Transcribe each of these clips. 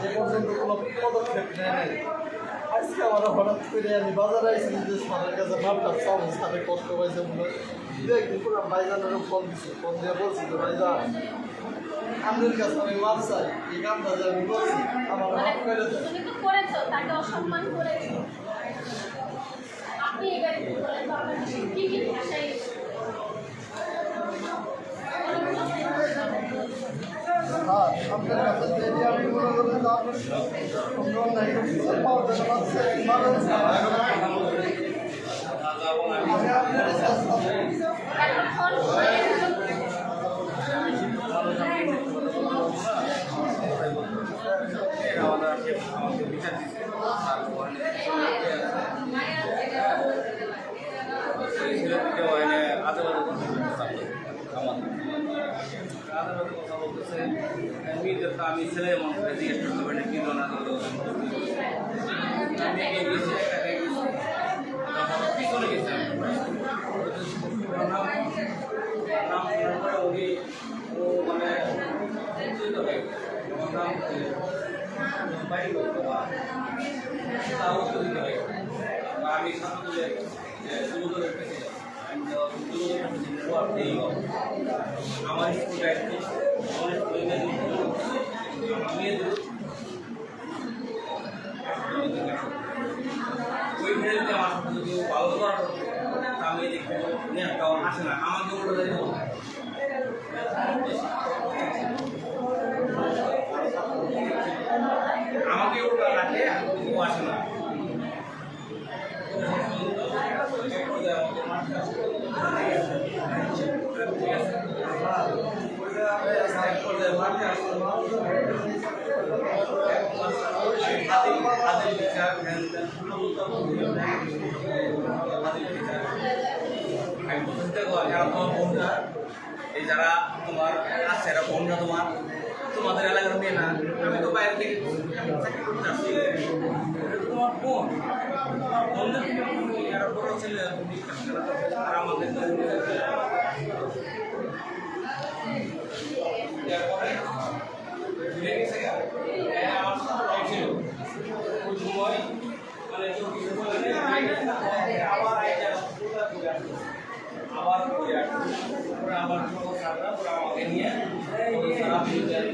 যে পর্যন্ত কোনো পদক্ষেপ নেয় আজকে আমরা হঠাৎ করে আমি বাজারে আইসি যে স্যারের কাছে চাও স্যারের কষ্ট পাইছে মনে দেখি পুরো ভাইজানেরও ফোন দিছি ফোন দিয়ে বলছি যে আপনার কাছে আমি মাপ চাই এই কামটা যে আমি করছি আমার মাফ করে দেন। তুমি তো করেছ তাকে অসম্মান করেছ। আপনি এবারে কি বলেন আপনার কি কি ভাষায় হ্যাঁ আপনার কাছে যদি আমি মনে করি আপনার অন্যায় জন্য মাপছে, মাপেন স্যার। আমি আপনার কাছে একটা ফোন করে আমাকে বিচার দিচ্ছে আমি ছেলে মানুষ জিজ্ঞেস করতে পারি কি না আমি গেছি এগিয়ে গেছি। পিছনে গেছি আমি ও মানে উত্তেজিত হয়ে তা। আমি সাথে প্রেসিডেন্ট এই আমার স্কুল ওই ফ্রেন্ডকে আমার সাথে যদি ভালো করার আমি নিয়ে একটা আসে না আমাকে দাঁড়িয়ে বলে। আমাকে উল্টো রাখে ও আসে না এই যারা তোমার আছে, এরা বোনরা তোমার, তোমাদের এলাকার মেয়ে না, আমি তো বাইরে থেকে তোমার বোন, তোমার বোনদের এরা বড় ছেলে ভুলে গেছে গা। এ আমার সাথে রং ছিল। ওই সময় মানে কেউ কিছু বলে নাই, ভুলে গেছে না। আবার আইসা পুরোটা ঘুরে আসলো। আবার ঘুরে আসলো। তারপরে আবার সকল স্যাররা ওরা আমাকে নিয়ে সকল স্যার আপনি যে নিরাপদ না, আমার সকল স্যাররা নিয়ে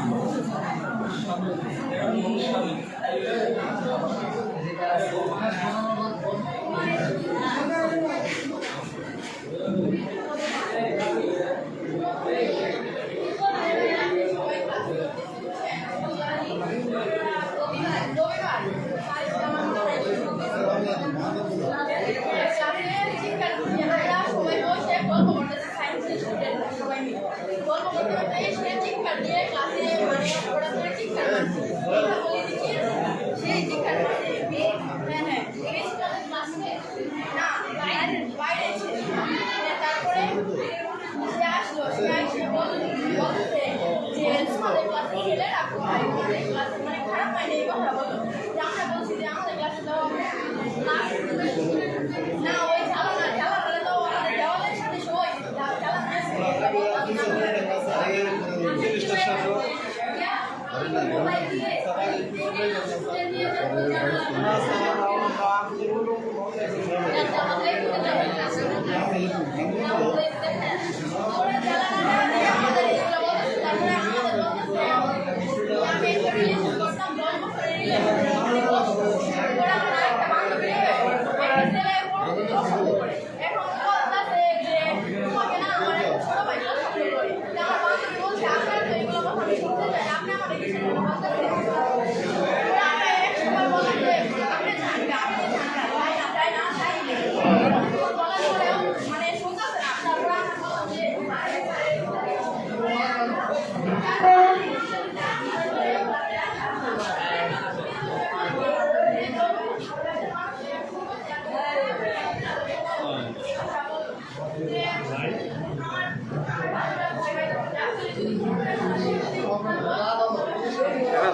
আমাদের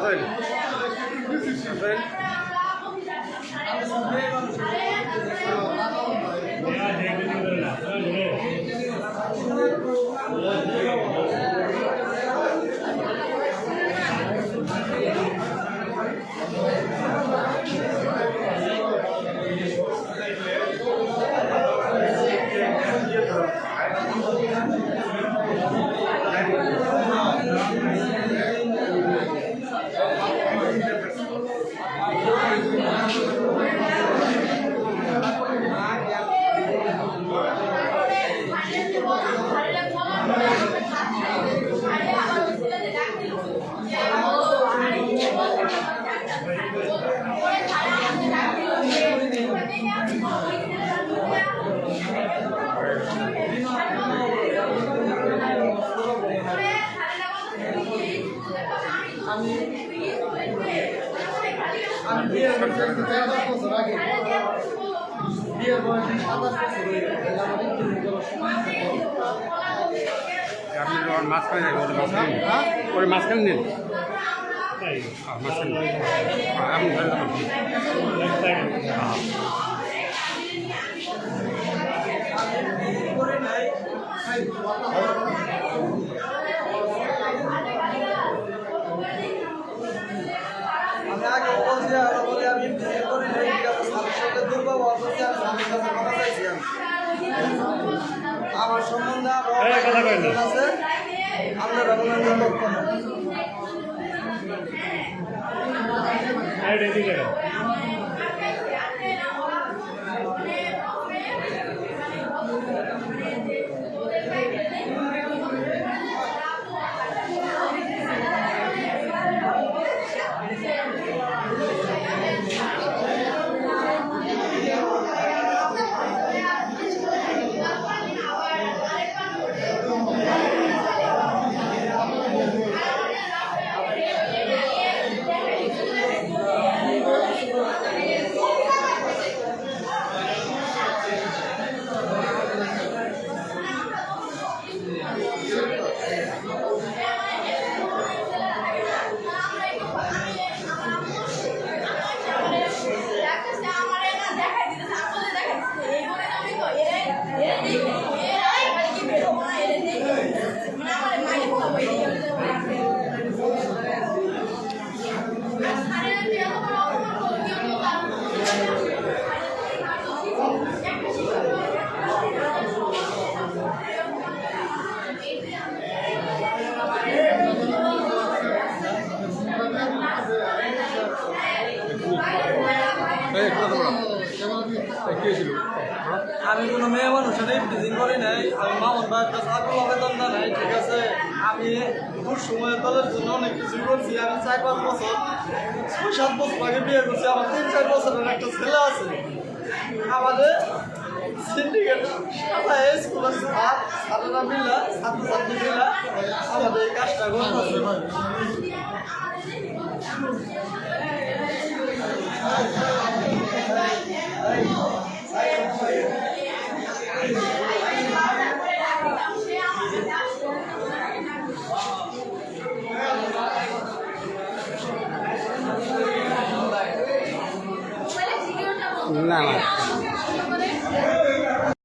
আসেন আসেন আমি বিয়ের বয়স তেরো বছর আগে বিয়ের বয়স সাতাশ বছর হয়ে গেছে আমার একটু নিজের সময় আপনি মাঝখানে যাবেন মাঝখানে। ওর মাঝখানে নিন মাঝখানে আপনি কথা কই না। আপনারা আমি কোনো মেয়ে মানুষের প্রিজিং করি নাই। আমি মামন ভাইয়ের কাছে আকুল আবেদন না নাই, ঠিক আছে? আমি দূর সময় দলের জন্য অনেক কিছু করছি, আমি চার পাঁচ বছর, ছয় সাত বছর আগে বিয়ে করছি, আমার তিন চার বছরের একটা ছেলে আছে। আমাদের সিন্ডিকেট সাথে স্কুলের স্যার স্যারেরা মিলা, ছাত্রছাত্রী মিলা আমাদের এই কাজটা করতেছে। না না